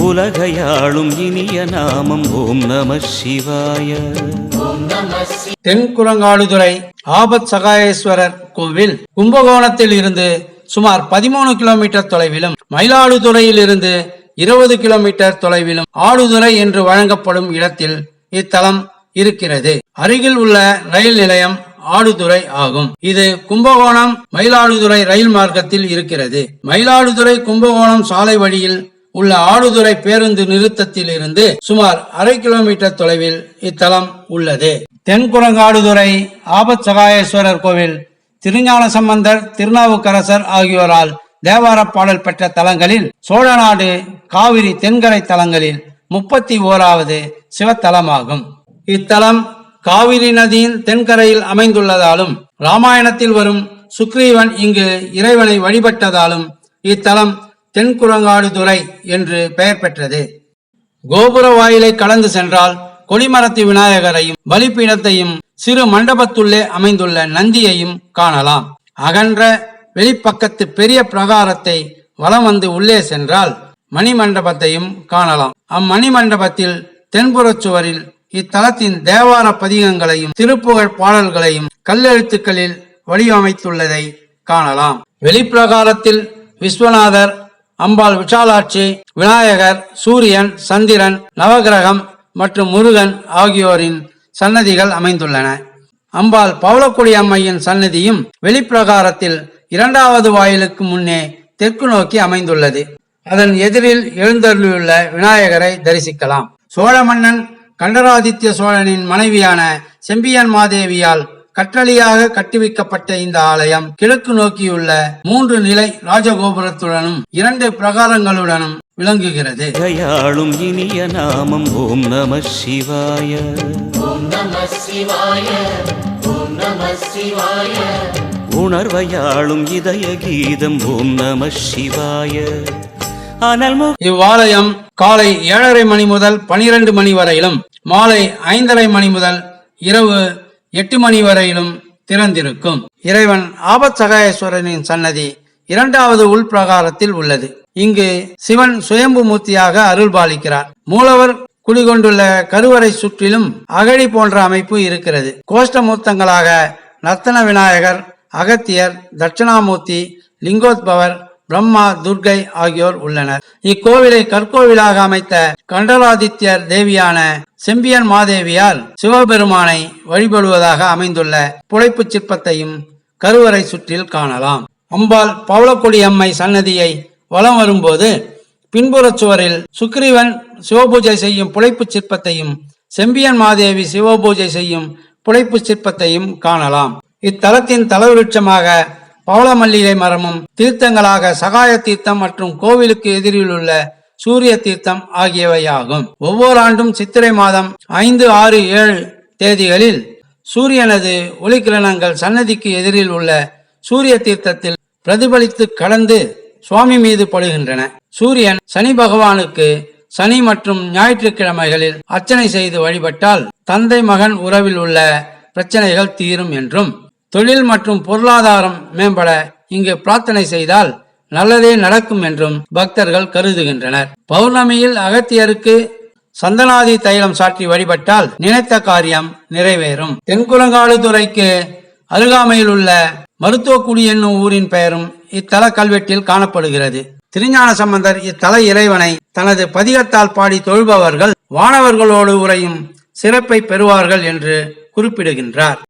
உலகையாளும் இனிய நாமம் ஓம் நம சிவாய. தென்குரங்காடுதுறை ஆபத் சகாயேஸ்வரர் கோவில் கும்பகோணத்தில் இருந்து சுமார் பதிமூணு கிலோமீட்டர் தொலைவிலும் மயிலாடுதுறையில் இருந்து இருபது கிலோமீட்டர் தொலைவிலும் ஆடுதுறை என்று வழங்கப்படும் இடத்தில் இத்தலம் இருக்கிறது. அருகில் உள்ள ரயில் நிலையம் ஆடுதுறை ஆகும். இது கும்பகோணம் மயிலாடுதுறை ரயில் மார்க்கத்தில் இருக்கிறது. மயிலாடுதுறை கும்பகோணம் சாலை வழியில் உள்ள ஆடுதுறை பேருந்து நிறுத்தத்தில் இருந்து சுமார் அரை கிலோமீட்டர் தொலைவில் இத்தலம் உள்ளது. தென்குரங்காடுதுறை ஆபத்சகாயேஸ்வரர் கோவில் திருஞான சம்பந்தர் திருநாவுக்கரசர் ஆகியோரால் தேவார பாடல் பெற்ற தலங்களில் சோழநாடு காவிரி தென்கரை தலங்களில் முப்பத்தி ஓராவது சிவத்தலமாகும். இத்தலம் காவிரி நதியின் தென்கரையில் அமைந்துள்ளதாலும் ராமாயணத்தில் வரும் சுக்ரீவன் இங்கு இறைவனை வழிபட்டதாலும் இத்தலம் தென்குரங்காடுதுறை என்று பெயர் பெற்றது. கோபுர வாயிலை கடந்து சென்றால் கொடிமரத்து விநாயகரையும் பலிப்பீடத்தையும் சிறு மண்டபத்துள்ளே அமைந்துள்ள நந்தியையும் காணலாம். அகன்ற வெளிப்பக்கத்து பெரிய பிரகாரத்தை வலம் வந்து உள்ளே சென்றால் மணிமண்டபத்தையும் காணலாம். அம்மணி மண்டபத்தில் தென்புறச் சுவரில் இத்தலத்தின் தேவார பதிகங்களையும் திருப்புகழ் பாடல்களையும் கல்லெழுத்துக்களில் வடிவமைத்துள்ளதை காணலாம். வெளிப்பிரகாரத்தில் விஸ்வநாதர் அம்பாள் விஷாலாட்சி விநாயகர் சூரியன் சந்திரன் நவகிரகம் மற்றும் முருகன் ஆகியோரின் சன்னதிகள் அமைந்துள்ளன. அம்பாள் பவளக்குடி அம்மையின் சன்னதியும் வெளிப்பிரகாரத்தில் இரண்டாவது வாயிலுக்கு முன்னே தெற்கு நோக்கி அமைந்துள்ளது. அதன் எதிரில் எழுந்தருளியுள்ள விநாயகரை தரிசிக்கலாம். சோழ மன்னன் கண்டராதித்ய சோழனின் மனைவியான செம்பியன் மாதேவியால் கற்றளியாக கட்டுவிக்கப்பட்ட இந்த ஆலயம் கிழக்கு நோக்கியுள்ள மூன்று நிலை ராஜகோபுரத்துடனும் இரண்டு பிரகாரங்களுடனும் விளங்குகிறது. உலகையாளும் இனிய நாமம் ஓம் நம சிவாய. உணர்வையாளும் இதய கீதம் ஓம் நம சிவாய. இவ்வாலயம் காலை ஏழரை மணி முதல் பனிரெண்டு மணி வரையிலும் மாலை ஐந்தரை மணி முதல் இரவு எட்டு மணி வரையிலும் திறந்திருக்கும். இறைவன் ஆபத் சகாயேஸ்வரனின் சன்னதி இரண்டாவது உள்பிரகாரத்தில் உள்ளது. இங்கு சிவன் சுயம்பு மூர்த்தியாக அருள்பாலிக்கிறார். மூலவர் குடிகொண்டுள்ள கருவறை சுற்றிலும் அகழி போன்ற அமைப்பு இருக்கிறது. கோஷ்டமூர்த்தங்களாக நர்த்தன விநாயகர் அகத்தியர் தட்சிணாமூர்த்தி லிங்கோத்பவர் பிரம்மா துர்கை ஆகியோர் உள்ளனர். இக்கோவிலை கற்கோவிலாக அமைத்த கண்டராதித்யர் தேவியான செம்பியன் மாதேவியால் சிவபெருமானை வழிபடுவதாக அமைந்துள்ள புழைப்பு சிற்பத்தையும் கருவறை சுற்றில் காணலாம். அம்பாள் பவளக்கொடி அம்மை சன்னதியை வலம் வரும்போது பின்புறச் சுவரில் சுக்ரீவன் சிவபூஜை செய்யும் புழைப்பு சிற்பத்தையும் செம்பியன் மாதேவி சிவபூஜை செய்யும் புழைப்பு சிற்பத்தையும் காணலாம். இத்தலத்தின் தலவிருட்சமாக பவளமல்லிகை மரமும் தீர்த்தங்களாக சகாய தீர்த்தம் மற்றும் கோவிலுக்கு எதிரில் உள்ள சூரிய தீர்த்தம் ஆகியவையாகும். ஒவ்வொரு ஆண்டும் சித்திரை மாதம் ஐந்து ஆறு ஏழு தேதிகளில் சூரியனது ஒளிக்கிரணங்கள் சன்னதிக்கு எதிரில் உள்ள சூரிய தீர்த்தத்தில் பிரதிபலித்து கடந்து சுவாமி மீது படுகின்றன. சூரியன் சனி பகவானுக்கு சனி மற்றும் ஞாயிற்றுக்கிழமைகளில் அர்ச்சனை செய்து வழிபட்டால் தந்தை மகன் உறவில் உள்ள பிரச்சனைகள் தீரும் என்றும் தொழில் மற்றும் பொருளாதாரம் மேம்பட இங்கு பிரார்த்தனை செய்தால் நல்லதே நடக்கும் என்றும் பக்தர்கள் கருதுகின்றனர். பௌர்ணமியில் அகத்தியருக்கு சந்தனாதி தைலம் சாற்றி வழிபட்டால் நினைத்த காரியம் நிறைவேறும். தென்குரங்காடு துறைக்கு அருகாமையில் உள்ள மருத்துவக்குடி என்னும் ஊரின் பெயரும் இத்தல கல்வெட்டில் காணப்படுகிறது. திருஞான சம்பந்தர் இத்தல இறைவனை தனது பதிகத்தால் பாடி தொழுபவர்கள் வானவர்களோடு உரையும் சிறப்பை பெறுவார்கள் என்று குறிப்பிடுகின்றார்.